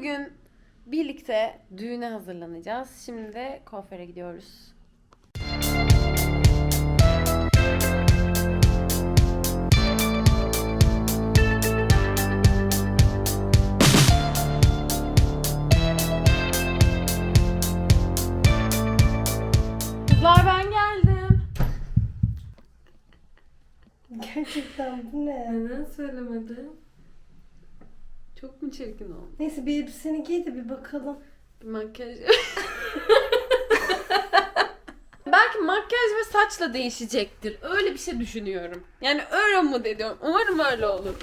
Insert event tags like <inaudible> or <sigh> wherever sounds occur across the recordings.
Bugün birlikte düğüne hazırlanacağız. Şimdi de kuaföre gidiyoruz. Kızlar ben geldim. Gerçekten bu ne? Neden söylemedin? Çok mu çirkin oldu? Neyse bir elbiseni giy de bir bakalım. Makyaj. <laughs> Belki makyaj ve saçla değişecektir. Öyle bir şey düşünüyorum. Yani öyle mi ediyorum. Umarım öyle olur.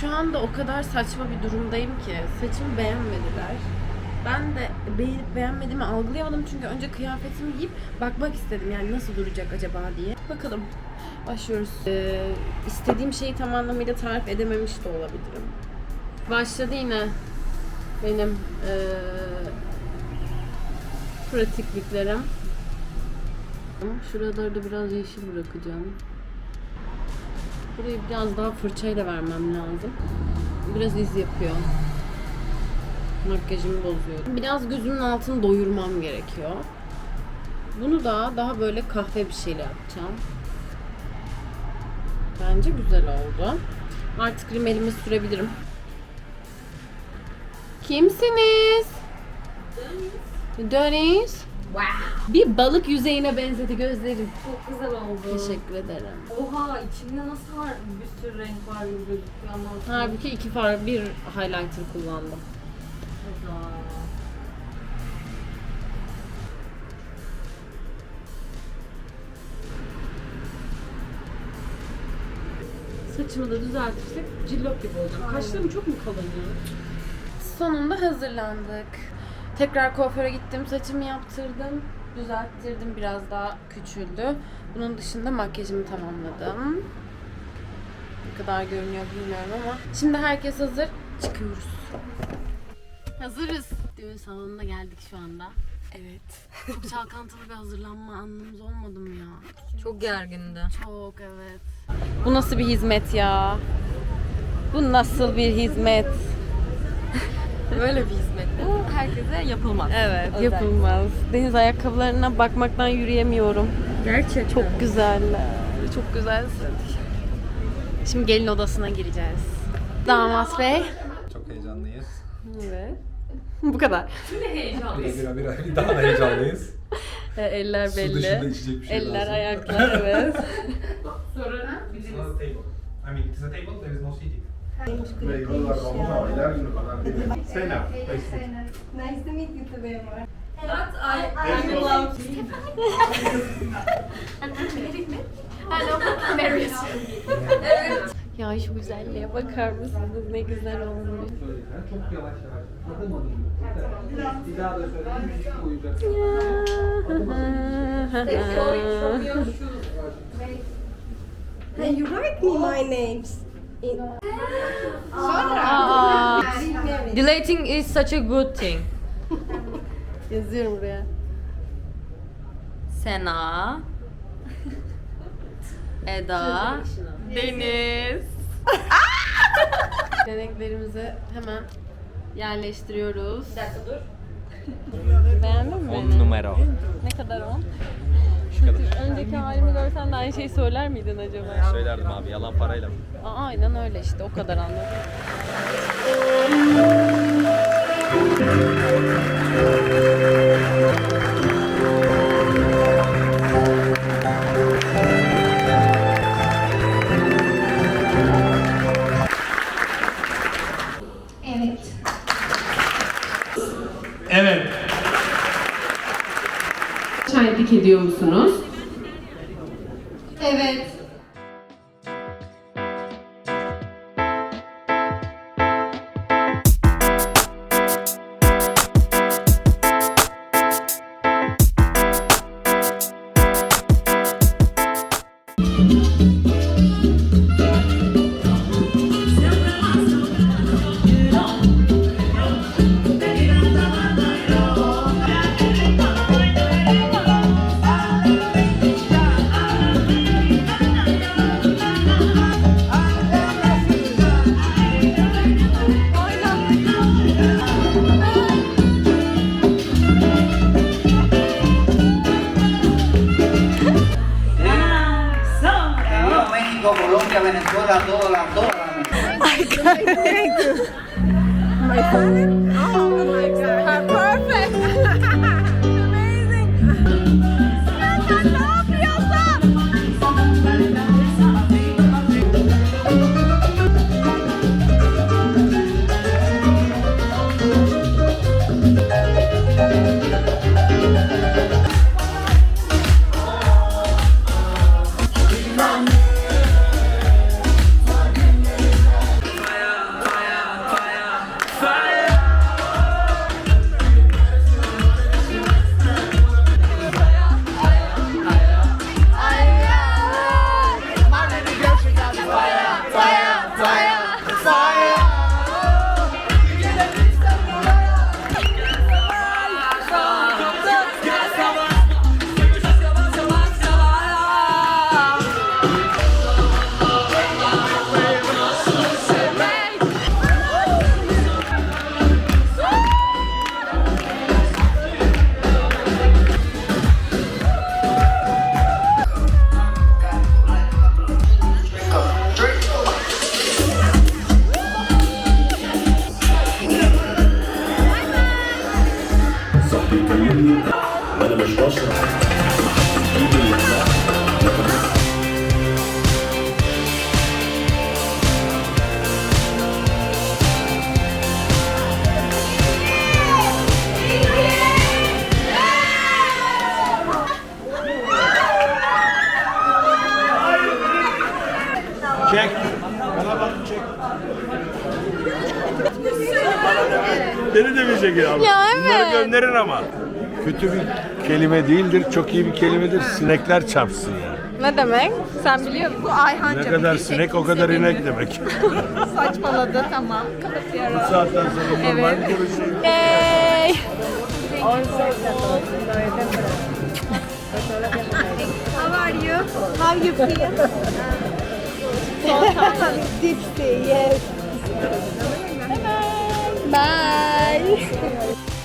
Şu anda o kadar saçma bir durumdayım ki saçımı beğenmediler. Ben de beğenip beğenmediğimi algılayamadım çünkü önce kıyafetimi giyip bakmak istedim yani nasıl duracak acaba diye. Bakalım. Başlıyoruz. Ee, istediğim şeyi tam anlamıyla tarif edememiş de olabilirim. Başladı yine benim eee pratikliklerim. Şuralarda biraz yeşil bırakacağım. Burayı biraz daha fırçayla vermem lazım. Biraz iz yapıyor. Makyajımı bozuyor. Biraz gözümün altını doyurmam gerekiyor. Bunu da daha böyle kahve bir şeyle yapacağım. Bence güzel oldu. Artık rimelimi sürebilirim. Kimsiniz? Deniz. Bir balık yüzeyine benzedi gözlerim. Çok güzel oldu. Teşekkür ederim. Oha içinde nasıl var bir sürü renk var gibi gözüküyor ama. Halbuki iki far bir highlighter kullandım. Saçımı da düzeltirsek cillop gibi olacağım. Kaşlarım çok mu kalın ya? Sonunda hazırlandık. Tekrar kuaföre gittim, saçımı yaptırdım, düzelttirdim, biraz daha küçüldü. Bunun dışında makyajımı tamamladım. Ne kadar görünüyor bilmiyorum ama. Şimdi herkes hazır, çıkıyoruz. Hazırız. Düğün salonuna geldik şu anda. Evet. Çok çalkantılı bir hazırlanma anlamız olmadı mı ya? Çok gergindi. Çok evet. Bu nasıl bir hizmet ya? Bu nasıl bir hizmet? Böyle bir hizmet. Bu herkese yapılmaz. Evet, Özel. yapılmaz. Deniz ayakkabılarına bakmaktan yürüyemiyorum. Gerçekten. Çok güzeller. Çok güzelsin. Şimdi gelin odasına gireceğiz. Damat bey. Çok heyecanlıyız. Evet. <laughs> Bu kadar. Bir, bir, bir, bir daha da heyecanlıyız. <laughs> E, eller Su dışında belli. içecek bir şey Eller, lazım. ayaklar <laughs> evet. It's not a table. I mean, it's a table, there is no seating. Sena, Nice to meet you today, Mark. Ya şu güzelliğe bakar mısınız? Ne güzel olmuş. Çok yavaş yavaş. Adım adım. Bir daha da söyleyeyim. Müzik you write me my names. Aa, Deleting is such a good thing. yazıyorum buraya. Sena. Eda. Deniz. <laughs> Deneklerimizi hemen yerleştiriyoruz. Bir dakika dur. <laughs> Beğendin mi 10 beni? numara. Ne kadar on? Şu kadar. Önceki halimi görsen de aynı şeyi söyler miydin acaba? Söylerdim abi yalan parayla. Aa, aynen öyle işte o kadar anladım. <laughs> Evet. Şahitlik ediyor musunuz? Evet. dollar, dollar, dollar. I can't. My father. Çek. Bana bak çek. Beni de mi çekiyor abi? Ya Bunları evet. gönderin ama. Kötü bir kelime değildir, çok iyi bir kelimedir. Sinekler çarpsın yani. Ne demek? Sen biliyor musun? Ayhan Ne kadar sinek o kadar inek demek. <laughs> saçmaladı tamam. Kapatıyorum. Bu saatten sonra normal konuşuyor. Hey. <laughs> How are you? How you feel? <laughs> Tipsy, yes. Bye. Bye.